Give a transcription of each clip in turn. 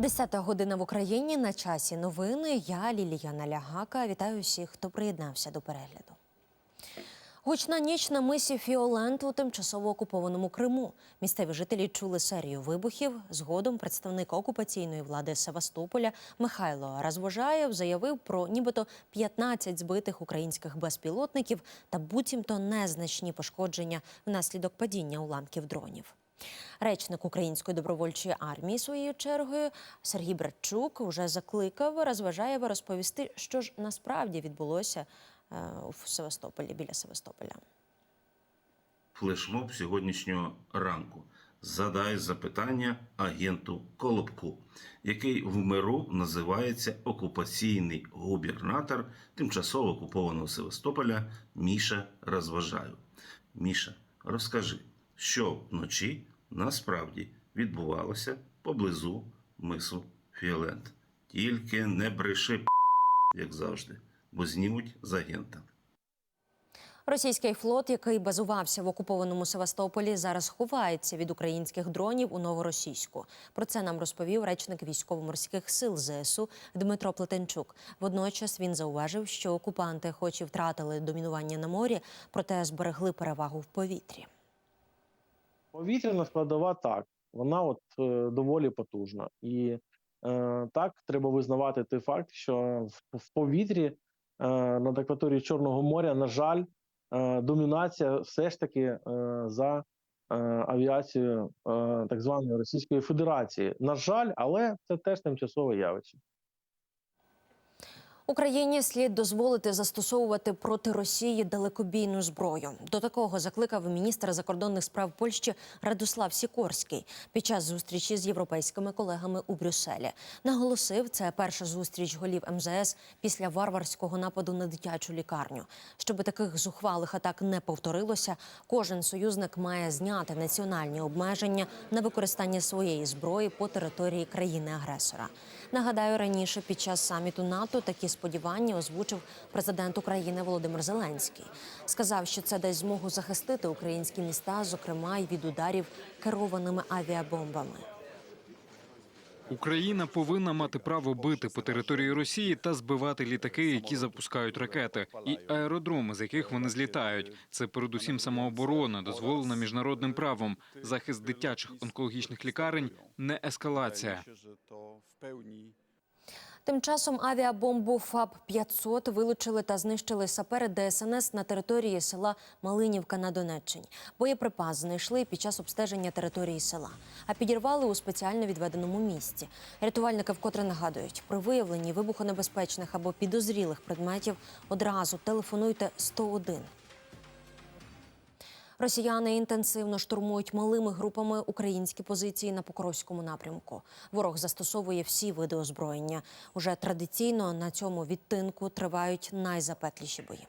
Десята година в Україні на часі новини. Я Ліліяна Лягака. Вітаю всіх, хто приєднався до перегляду. Гучна ніч на мисі Фіолент у тимчасово окупованому Криму. Місцеві жителі чули серію вибухів. Згодом представник окупаційної влади Севастополя Михайло Розвожаєв заявив про нібито 15 збитих українських безпілотників та буцімто незначні пошкодження внаслідок падіння уламків дронів. Речник Української добровольчої армії своєю чергою Сергій Братчук вже закликав Розважаєва розповісти, що ж насправді відбулося е, в Севастополі біля Севастополя. Флешмоб сьогоднішнього ранку. Задай запитання агенту Колобку, який в миру називається окупаційний губернатор тимчасово окупованого Севастополя Міша Розважаю. Міша, розкажи, що вночі насправді відбувалося поблизу мису Фіолент. Тільки не бреши, як завжди, бо знімуть з агента. Російський флот, який базувався в окупованому Севастополі, зараз ховається від українських дронів у новоросійську. Про це нам розповів речник військово-морських сил ЗСУ Дмитро Плетенчук. Водночас він зауважив, що окупанти, хоч і втратили домінування на морі, проте зберегли перевагу в повітрі. Повітряна складова так, вона от е, доволі потужна. І е, так треба визнавати той факт, що в, в повітрі е, над акваторією Чорного моря, на жаль, е, домінація все ж таки е, за е, авіацією е, так званої Російської Федерації. На жаль, але це теж тимчасове явище. Україні слід дозволити застосовувати проти Росії далекобійну зброю. До такого закликав міністр закордонних справ Польщі Радослав Сікорський під час зустрічі з європейськими колегами у Брюсселі. Наголосив, це перша зустріч голів МЗС після варварського нападу на дитячу лікарню. Щоб таких зухвалих атак не повторилося, кожен союзник має зняти національні обмеження на використання своєї зброї по території країни-агресора. Нагадаю, раніше під час саміту НАТО такі сподівання озвучив президент України Володимир Зеленський. Сказав, що це дасть змогу захистити українські міста, зокрема й від ударів керованими авіабомбами. Україна повинна мати право бити по території Росії та збивати літаки, які запускають ракети, і аеродроми, з яких вони злітають. Це передусім самооборона, дозволена міжнародним правом, захист дитячих онкологічних лікарень, не ескалація. Тим часом авіабомбу ФАБ-500 вилучили та знищили сапери ДСНС на території села Малинівка на Донеччині. Боєприпас знайшли під час обстеження території села, а підірвали у спеціально відведеному місці. Рятувальники вкотре нагадують, при виявленні вибухонебезпечних або підозрілих предметів одразу телефонуйте 101. Росіяни інтенсивно штурмують малими групами українські позиції на Покровському напрямку. Ворог застосовує всі види озброєння. Уже традиційно на цьому відтинку тривають найзапекліші бої.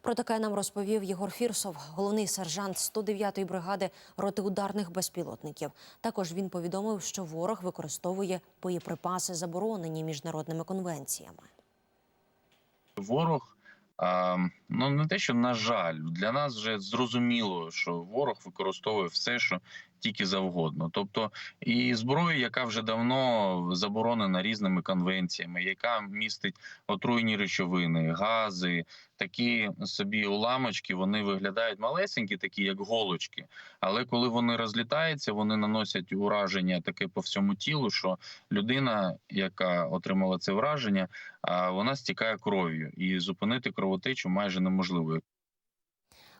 Про таке нам розповів Єгор Фірсов, головний сержант 109-ї бригади роти ударних безпілотників. Також він повідомив, що ворог використовує боєприпаси, заборонені міжнародними конвенціями. ворог. А, ну не те, що на жаль, для нас вже зрозуміло, що ворог використовує все, що тільки завгодно. Тобто і зброю, яка вже давно заборонена різними конвенціями, яка містить отруйні речовини, гази, такі собі уламочки, вони виглядають малесенькі, такі як голочки. Але коли вони розлітаються, вони наносять ураження таке по всьому тілу, що людина, яка отримала це враження, вона стікає кров'ю, і зупинити кровотечу майже неможливо.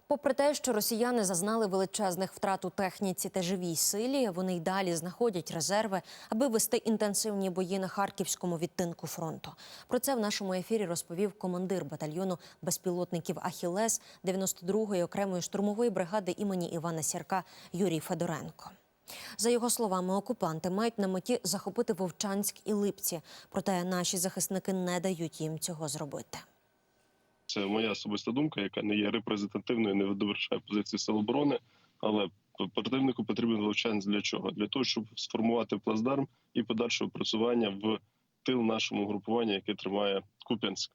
Попри те, що росіяни зазнали величезних втрат у техніці та живій силі, вони й далі знаходять резерви, аби вести інтенсивні бої на харківському відтинку фронту. Про це в нашому ефірі розповів командир батальйону безпілотників Ахілес 92-ї окремої штурмової бригади імені Івана Сірка Юрій Федоренко. За його словами, окупанти мають на меті захопити Вовчанськ і Липці, проте наші захисники не дають їм цього зробити. Це моя особиста думка, яка не є репрезентативною, не відображає позиції Сил оборони. Але противнику потрібен Вовчанськ для чого? Для того, щоб сформувати плацдарм і подальше опрацювання в тил нашому групуванню, яке тримає Куп'янськ.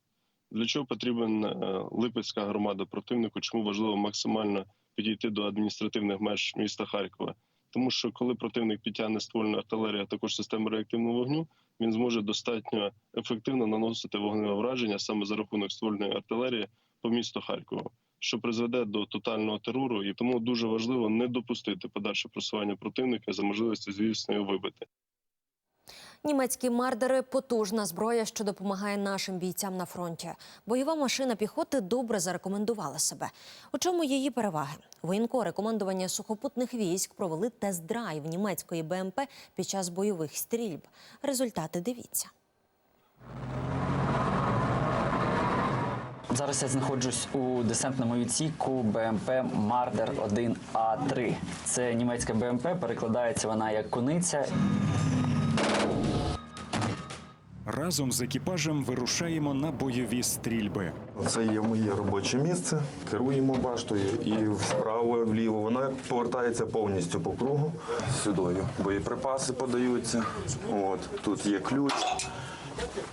Для чого потрібен е, Липецька громада противнику? Чому важливо максимально підійти до адміністративних меж міста Харкова? Тому що коли противник підтягне ствольну артилерію, а також систему реактивного вогню, він зможе достатньо ефективно наносити вогневе враження саме за рахунок ствольної артилерії по місту Харкову, що призведе до тотального терору, і тому дуже важливо не допустити подальше просування противника за можливості, звісно, вибити. Німецькі мардери потужна зброя, що допомагає нашим бійцям на фронті. Бойова машина піхоти добре зарекомендувала себе. У чому її переваги? Воєнкори командування сухопутних військ провели тест-драйв німецької БМП під час бойових стрільб. Результати дивіться. Зараз я знаходжусь у десантному відсіку БМП Мардер 1 А 3 Це німецька БМП, перекладається вона як куниця. Разом з екіпажем вирушаємо на бойові стрільби. Це є моє робоче місце. Керуємо баштою і вправо, вліво. Вона повертається повністю по кругу сюдою. Боєприпаси подаються. От тут є ключ,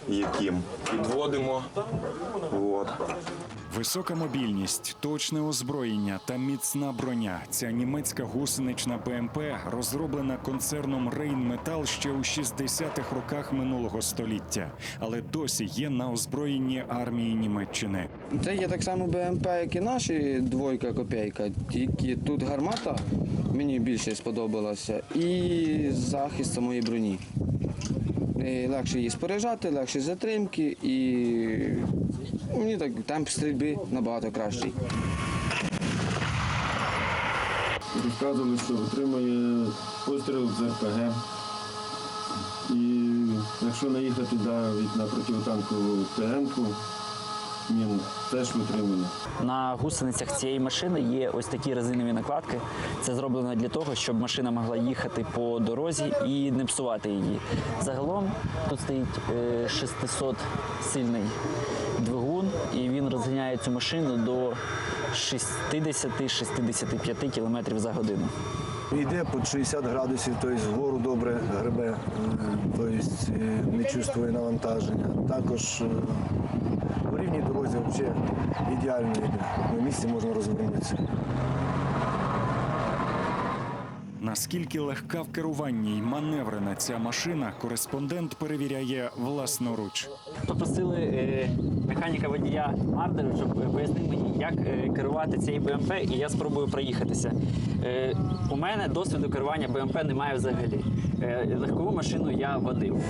яким підводимо. От. Висока мобільність, точне озброєння та міцна броня. Ця німецька гусенична БМП розроблена концерном Рейнметал ще у 60-х роках минулого століття, але досі є на озброєнні армії Німеччини. Це є так само БМП, як і наші двойка копійка, тільки тут гармата мені більше сподобалася і захист самої броні. Е, Легше її споряджати, легше затримки і мені так темп стрільби набагато кращий. Розказували, що отримає постріл з РПГ. І якщо наїхати да, від на противотанкову ТН-ку, він теж витримує. На гусеницях цієї машини є ось такі резинові накладки. Це зроблено для того, щоб машина могла їхати по дорозі і не псувати її. Загалом тут стоїть 600 сильний двигун, і він розганяє цю машину до 60-65 км за годину. Йде під 60 градусів, тобто вгору добре гребе, е, тобто е, не чувствує навантаження. Також е, в рівній дорозі взагалі ідеально йде. На місці можна розвернутися. Наскільки легка в керуванні й маневрена ця машина, кореспондент перевіряє власноруч. Попросили е, механіка водія Мардеру, щоб пояснив мені, як е, керувати цією БМП, і я спробую проїхатися. Е, у мене досвіду керування БМП немає взагалі. Е, легкову машину я водив.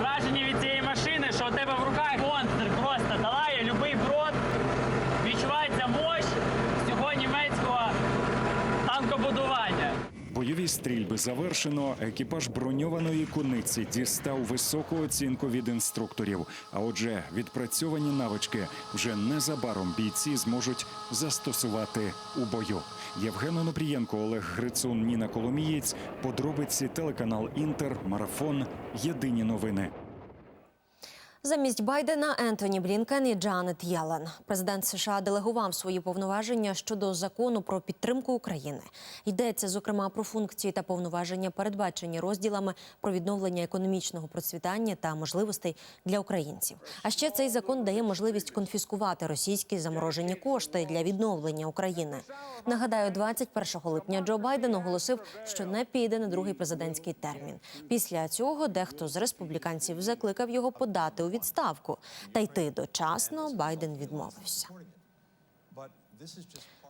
Враження від цієї машини, що у тебе в руках монстр просто долає любий брод. Відчувається мощь цього німецького танкобудування. Бойові стрільби завершено. Екіпаж броньованої куниці дістав високу оцінку від інструкторів. А отже, відпрацьовані навички вже незабаром бійці зможуть застосувати у бою. Євген Онопрієнко, Олег Грицун, Ніна Коломієць. Подробиці телеканал Інтер, Марафон. Єдині новини. Замість Байдена Ентоні Блінкен і Джанет Єлен. Президент США делегував свої повноваження щодо закону про підтримку України. Йдеться зокрема про функції та повноваження, передбачені розділами про відновлення економічного процвітання та можливостей для українців. А ще цей закон дає можливість конфіскувати російські заморожені кошти для відновлення України. Нагадаю, 21 липня Джо Байден оголосив, що не піде на другий президентський термін. Після цього дехто з республіканців закликав його подати у відставку. Та йти дочасно Байден відмовився.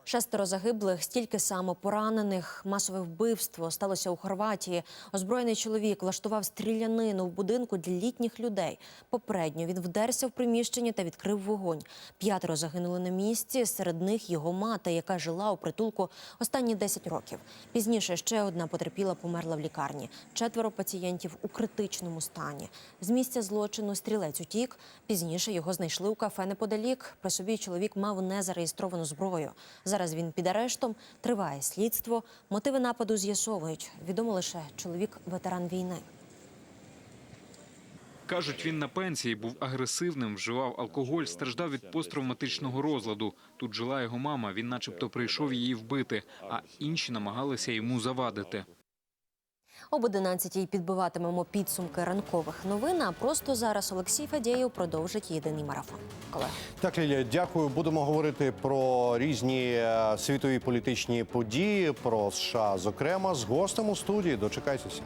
Шестеро загиблих, стільки само поранених. Масове вбивство сталося у Хорватії. Озброєний чоловік влаштував стрілянину в будинку для літніх людей. Попередньо він вдерся в приміщення та відкрив вогонь. П'ятеро загинули на місці. Серед них його мати, яка жила у притулку останні 10 років. Пізніше ще одна потерпіла, померла в лікарні. Четверо пацієнтів у критичному стані. З місця злочину стрілець утік. Пізніше його знайшли у кафе неподалік. При собі чоловік мав незареєстровану зброю. Зараз він під арештом. Триває слідство. Мотиви нападу з'ясовують. Відомо лише чоловік ветеран війни. Кажуть, він на пенсії був агресивним, вживав алкоголь, страждав від посттравматичного розладу. Тут жила його мама. Він, начебто, прийшов її вбити, а інші намагалися йому завадити. Об 11-й підбиватимемо підсумки ранкових новин. А просто зараз Олексій Фадєєв продовжить єдиний марафон. Колеги. Так, Лілія, дякую. Будемо говорити про різні е, світові політичні події, про США, зокрема, з гостем у студії. Дочекайтеся.